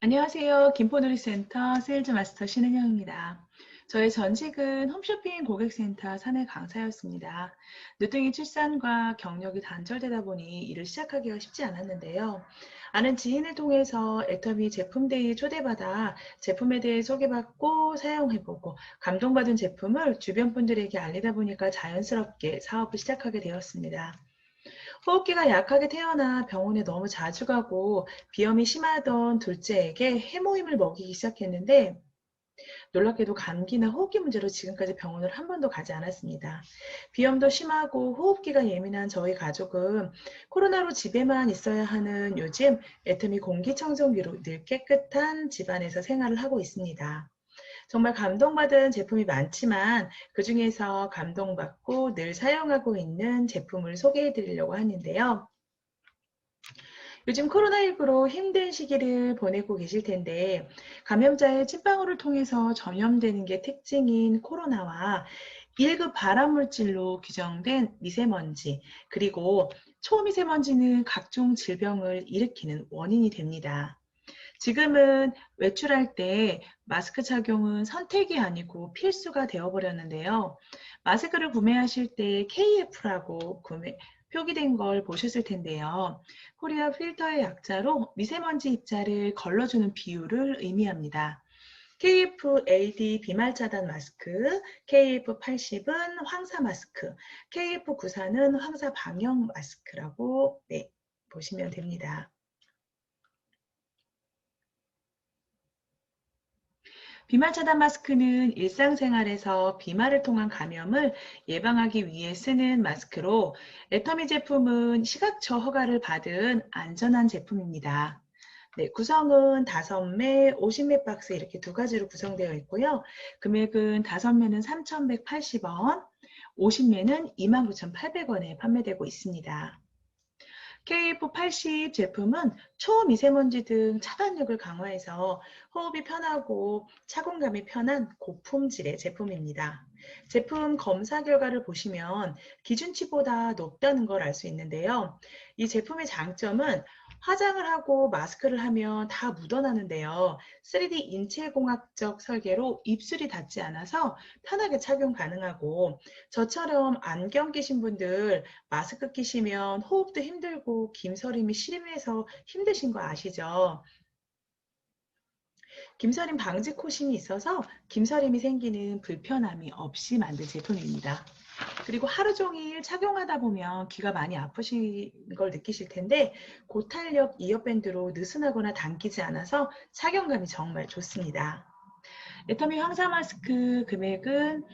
안녕하세요. 김포누리센터 세일즈 마스터 신은영입니다. 저의 전직은 홈쇼핑 고객센터 사내 강사였습니다. 늦둥이 출산과 경력이 단절되다 보니 일을 시작하기가 쉽지 않았는데요. 아는 지인을 통해서 애터미 제품데이 초대받아 제품에 대해 소개받고 사용해보고 감동받은 제품을 주변 분들에게 알리다 보니까 자연스럽게 사업을 시작하게 되었습니다. 호흡기가 약하게 태어나 병원에 너무 자주 가고 비염이 심하던 둘째에게 해모임을 먹이기 시작했는데 놀랍게도 감기나 호흡기 문제로 지금까지 병원을 한 번도 가지 않았습니다. 비염도 심하고 호흡기가 예민한 저희 가족은 코로나로 집에만 있어야 하는 요즘 애터미 공기청정기로 늘 깨끗한 집안에서 생활을 하고 있습니다. 정말 감동받은 제품이 많지만 그 중에서 감동받고 늘 사용하고 있는 제품을 소개해 드리려고 하는데요. 요즘 코로나19로 힘든 시기를 보내고 계실 텐데 감염자의 침방울을 통해서 전염되는 게 특징인 코로나와 1급 발암물질로 규정된 미세먼지 그리고 초미세먼지는 각종 질병을 일으키는 원인이 됩니다. 지금은 외출할 때 마스크 착용은 선택이 아니고 필수가 되어버렸는데요. 마스크를 구매하실 때 KF라고 구매, 표기된 걸 보셨을 텐데요. 코리아 필터의 약자로 미세먼지 입자를 걸러주는 비율을 의미합니다. KF-AD 비말 차단 마스크, KF-80은 황사 마스크, KF-94는 황사 방역 마스크라고 네, 보시면 됩니다. 비말 차단 마스크는 일상생활에서 비말을 통한 감염을 예방하기 위해 쓰는 마스크로 애터미 제품은 시각처 허가를 받은 안전한 제품입니다. 네, 구성은 5매, 50매 박스 이렇게 두 가지로 구성되어 있고요. 금액은 5매는 3,180원, 50매는 29,800원에 판매되고 있습니다. KF80 제품은 초미세먼지 등 차단력을 강화해서 호흡이 편하고 착용감이 편한 고품질의 제품입니다. 제품 검사 결과를 보시면 기준치보다 높다는 걸 알 수 있는데요. 이 제품의 장점은 화장을 하고 마스크를 하면 다 묻어나는데요. 3D 인체공학적 설계로 입술이 닿지 않아서 편하게 착용 가능하고 저처럼 안경 끼신 분들 마스크 끼시면 호흡도 힘들고 김서림이 심해서 힘 드신 거 아시죠? 김서림 방지 코신이 있어서 김서림이 생기는 불편함이 없이 만든 제품입니다. 그리고 하루 종일 착용하다 보면 귀가 많이 아프신 걸 느끼실 텐데 고탄력 이어밴드로 느슨하거나 당기지 않아서 착용감이 정말 좋습니다. 애터미 황사 마스크 금액은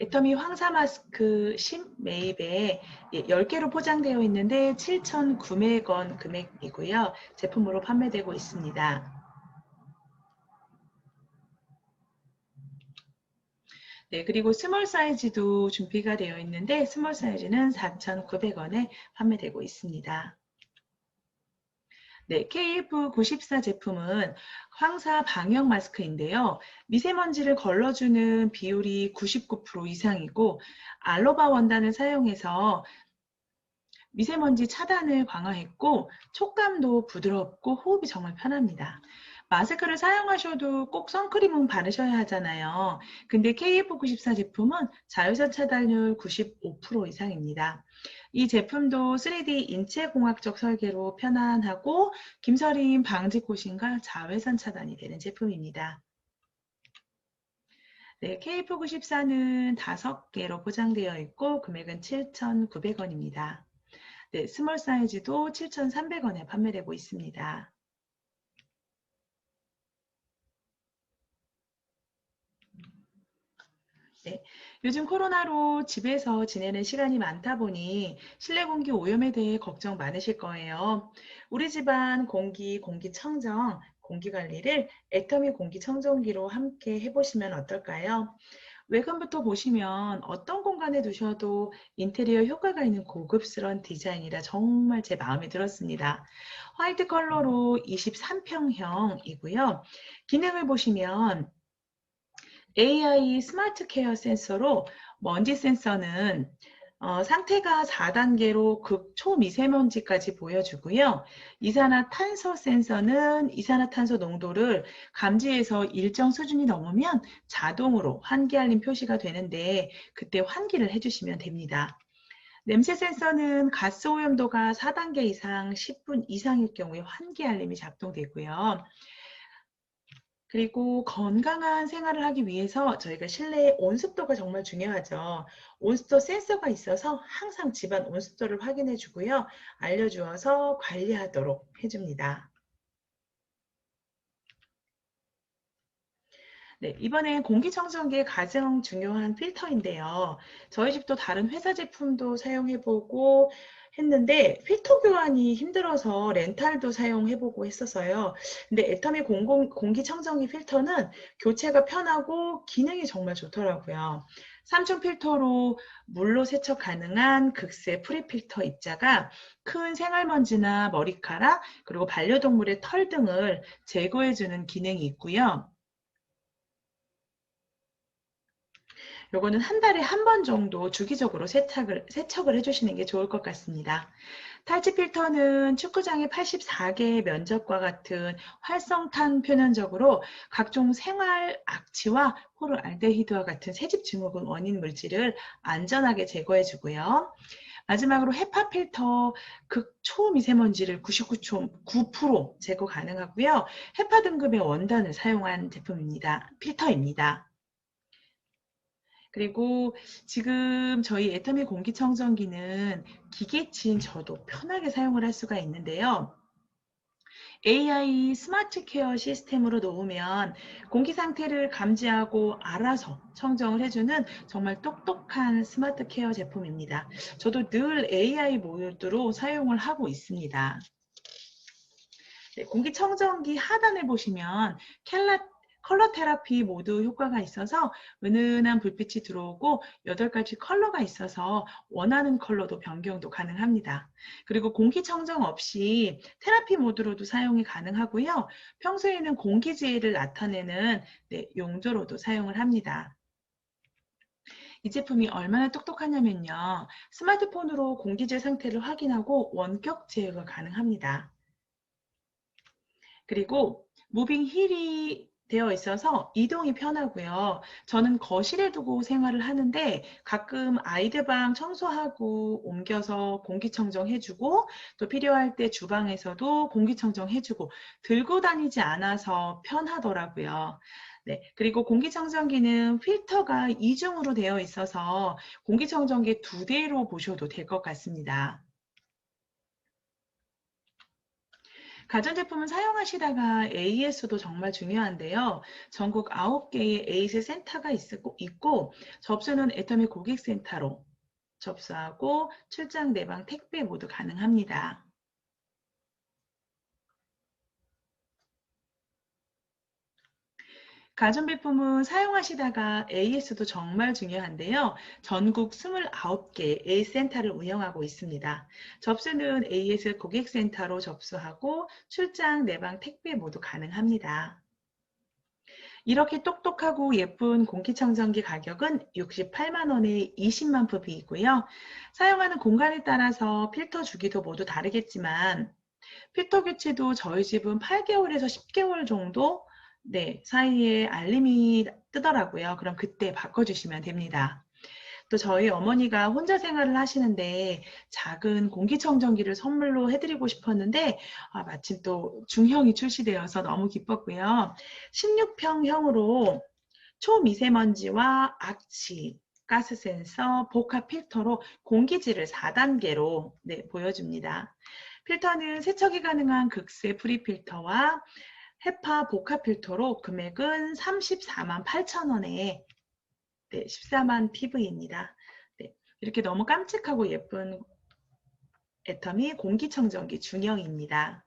애터미 황사 마스크 10매입에 10개로 포장되어 있는데 7,900원 금액이고요. 제품으로 판매되고 있습니다. 네, 그리고 스몰 사이즈도 준비가 되어 있는데 스몰 사이즈는 4,900원에 판매되고 있습니다. 네, KF94 제품은 황사 방역 마스크인데요. 미세먼지를 걸러주는 비율이 99% 이상이고 알로바 원단을 사용해서 미세먼지 차단을 강화했고 촉감도 부드럽고 호흡이 정말 편합니다. 마스크를 사용하셔도 꼭 선크림은 바르셔야 하잖아요. 근데 KF94 제품은 자외선 차단율 95% 이상입니다. 이 제품도 3D 인체공학적 설계로 편안하고 김서림 방지 코신과 자외선 차단이 되는 제품입니다. 네, KF94는 5개로 포장되어 있고 금액은 7,900원입니다. 네, 스몰 사이즈도 7,300원에 판매되고 있습니다. 네. 요즘 코로나로 집에서 지내는 시간이 많다 보니 실내 공기 오염에 대해 걱정 많으실 거예요. 우리 집안 공기, 공기청정, 공기 관리를 애터미 공기청정기로 함께 해보시면 어떨까요? 외관부터 보시면 어떤 공간에 두셔도 인테리어 효과가 있는 고급스러운 디자인이라 정말 제 마음에 들었습니다. 화이트 컬러로 23평형이고요. 기능을 보시면 AI 스마트 케어 센서로 먼지 센서는 어, 상태가 4단계로 극초미세먼지까지 보여주고요. 이산화탄소 센서는 이산화탄소 농도를 감지해서 일정 수준이 넘으면 자동으로 환기 알림 표시가 되는데 그때 환기를 해주시면 됩니다. 냄새 센서는 가스 오염도가 4단계 이상 10분 이상일 경우에 환기 알림이 작동되고요. 그리고 건강한 생활을 하기 위해서 저희가 실내 온습도가 정말 중요하죠. 온습도 센서가 있어서 항상 집안 온습도를 확인해 주고요. 알려주어서 관리하도록 해줍니다. 네, 이번엔 공기청정기의 가장 중요한 필터인데요. 저희 집도 다른 회사 제품도 사용해보고 했는데 필터 교환이 힘들어서 렌탈도 사용해보고 했었어요. 근데 애터미 공공, 공기청정기 필터는 교체가 편하고 기능이 정말 좋더라고요. 삼중 필터로 물로 세척 가능한 극세 프리필터 입자가 큰 생활먼지나 머리카락 그리고 반려동물의 털 등을 제거해주는 기능이 있고요. 요거는 한 달에 한 번 정도 주기적으로 세척을, 세척을 해주시는 게 좋을 것 같습니다. 탈취 필터는 축구장의 84개의 면적과 같은 활성탄 표면적으로 각종 생활 악취와 호르알데히드와 같은 새집 증후군 원인 물질을 안전하게 제거해 주고요. 마지막으로 헤파 필터 극초미세먼지를 99.9% 제거 가능하고요. 헤파 등급의 원단을 사용한 제품입니다. 필터입니다. 그리고 지금 저희 애터미 공기청정기는 기계치인 저도 편하게 사용을 할 수가 있는데요. AI 스마트 케어 시스템으로 놓으면 공기 상태를 감지하고 알아서 청정을 해주는 정말 똑똑한 스마트 케어 제품입니다. 저도 늘 AI 모드로 사용을 하고 있습니다. 네, 공기청정기 하단에 보시면 켈라 컬러 테라피 모두 효과가 있어서 은은한 불빛이 들어오고 8가지 컬러가 있어서 원하는 컬러도 변경도 가능합니다. 그리고 공기청정 없이 테라피 모드로도 사용이 가능하고요. 평소에는 공기재해를 나타내는 네, 용도로도 사용을 합니다. 이 제품이 얼마나 똑똑하냐면요. 스마트폰으로 공기재 상태를 확인하고 원격 제어가 가능합니다. 그리고 무빙 힐이 되어 있어서 이동이 편하고요. 저는 거실에 두고 생활을 하는데 가끔 아이들 방 청소하고 옮겨서 공기청정 해주고 또 필요할 때 주방에서도 공기청정 해주고 들고 다니지 않아서 편하더라고요. 네, 그리고 공기청정기는 필터가 이중으로 되어 있어서 공기청정기 두 대로 보셔도 될 것 같습니다. 가전제품을 사용하시다가 AS도 정말 중요한데요. 전국 9개의 AS 센터가 있고 접수는 애터미 고객센터로 접수하고 출장 내방 택배 모두 가능합니다. 가전비품은 사용하시다가 AS도 정말 중요한데요. 전국 29개 A센터를 운영하고 있습니다. 접수는 AS 고객센터로 접수하고 출장, 내방, 택배 모두 가능합니다. 이렇게 똑똑하고 예쁜 공기청정기 가격은 68만원에 20만 푸비이고요. 사용하는 공간에 따라서 필터 주기도 모두 다르겠지만 필터 교체도 저희 집은 8개월에서 10개월 정도 네, 사이에 알림이 뜨더라고요. 그럼 그때 바꿔주시면 됩니다. 또 저희 어머니가 혼자 생활을 하시는데 작은 공기청정기를 선물로 해드리고 싶었는데 아, 마침 또 중형이 출시되어서 너무 기뻤고요. 16평형으로 초미세먼지와 악취, 가스 센서, 복합 필터로 공기질을 4단계로 네, 보여줍니다. 필터는 세척이 가능한 극세 프리 필터와 헤파 복합 필터로 금액은 34만 8천 원에 네, 14만 PV입니다. 네, 이렇게 너무 깜찍하고 예쁜 애터미 공기청정기 중형입니다.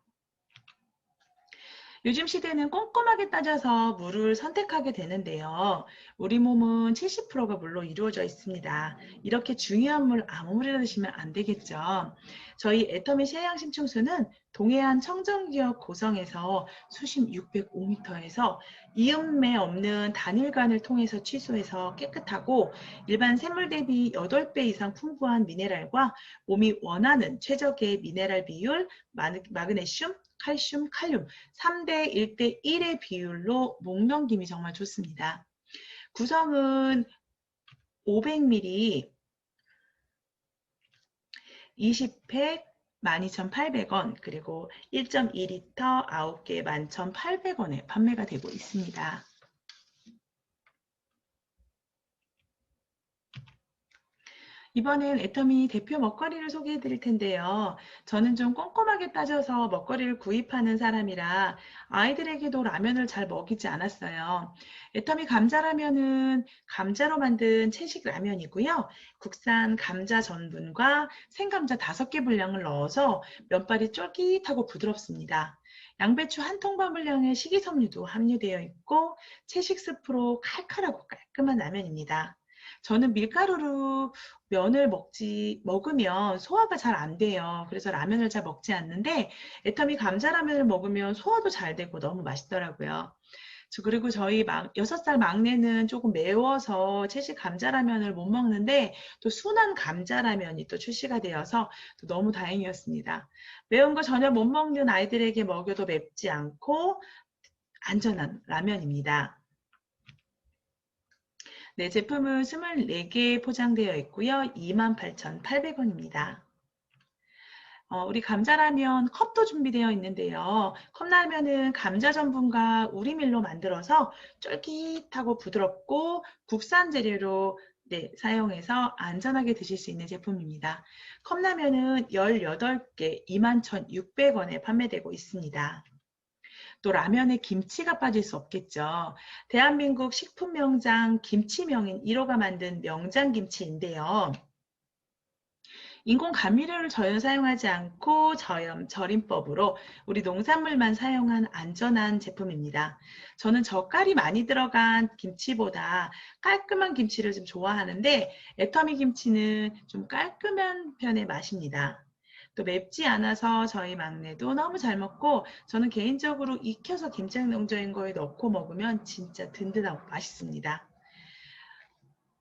요즘 시대는 꼼꼼하게 따져서 물을 선택하게 되는데요. 우리 몸은 70%가 물로 이루어져 있습니다. 이렇게 중요한 물 아무 물이나 드시면 안 되겠죠. 저희 애터미 신해양 심층수는 동해안 청정지역 고성에서 수심 605m에서 이음매 없는 단일관을 통해서 취소해서 깨끗하고 일반 샘물 대비 8배 이상 풍부한 미네랄과 몸이 원하는 최적의 미네랄 비율, 마그네슘, 칼슘, 칼륨 3대 1대 1의 비율로 목 넘김이 정말 좋습니다. 구성은 500ml 20팩 12,800원 그리고 1.2리터 9개 11,800원에 판매가 되고 있습니다. 이번엔 애터미 대표 먹거리를 소개해 드릴 텐데요. 저는 좀 꼼꼼하게 따져서 먹거리를 구입하는 사람이라 아이들에게도 라면을 잘 먹이지 않았어요. 애터미 감자라면은 감자로 만든 채식 라면이고요. 국산 감자 전분과 생감자 5개 분량을 넣어서 면발이 쫄깃하고 부드럽습니다. 양배추 한 통반 분량의 식이섬유도 함유되어 있고 채식 스프로 칼칼하고 깔끔한 라면입니다. 저는 밀가루로 면을 먹지 먹으면 소화가 잘 안 돼요. 그래서 라면을 잘 먹지 않는데 애터미 감자라면을 먹으면 소화도 잘 되고 너무 맛있더라고요. 그리고 저희 막 6살 막내는 조금 매워서 채식 감자라면을 못 먹는데 또 순한 감자라면이 또 출시가 되어서 또 너무 다행이었습니다. 매운 거 전혀 못 먹는 아이들에게 먹여도 맵지 않고 안전한 라면입니다. 네, 제품은 24개 포장되어 있고요. 28,800원입니다. 어, 우리 감자라면 컵도 준비되어 있는데요. 컵라면은 감자 전분과 우리밀로 만들어서 쫄깃하고 부드럽고 국산 재료로 네, 사용해서 안전하게 드실 수 있는 제품입니다. 컵라면은 18개 21,600원에 판매되고 있습니다. 또 라면에 김치가 빠질 수 없겠죠. 대한민국 식품명장 김치명인 1호가 만든 명장김치인데요. 인공 감미료를 전혀 사용하지 않고 저염, 절임법으로 우리 농산물만 사용한 안전한 제품입니다. 저는 젓갈이 많이 들어간 김치보다 깔끔한 김치를 좀 좋아하는데 애터미 김치는 좀 깔끔한 편의 맛입니다. 또 맵지 않아서 저희 막내도 너무 잘 먹고 저는 개인적으로 익혀서 김장 농조인 거에 넣고 먹으면 진짜 든든하고 맛있습니다.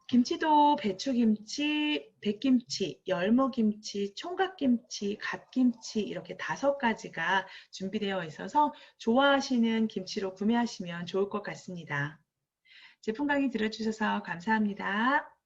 김치도 배추김치, 백김치, 열무김치, 총각김치, 갓김치 이렇게 다섯 가지가 준비되어 있어서 좋아하시는 김치로 구매하시면 좋을 것 같습니다. 제품 강의 들어주셔서 감사합니다.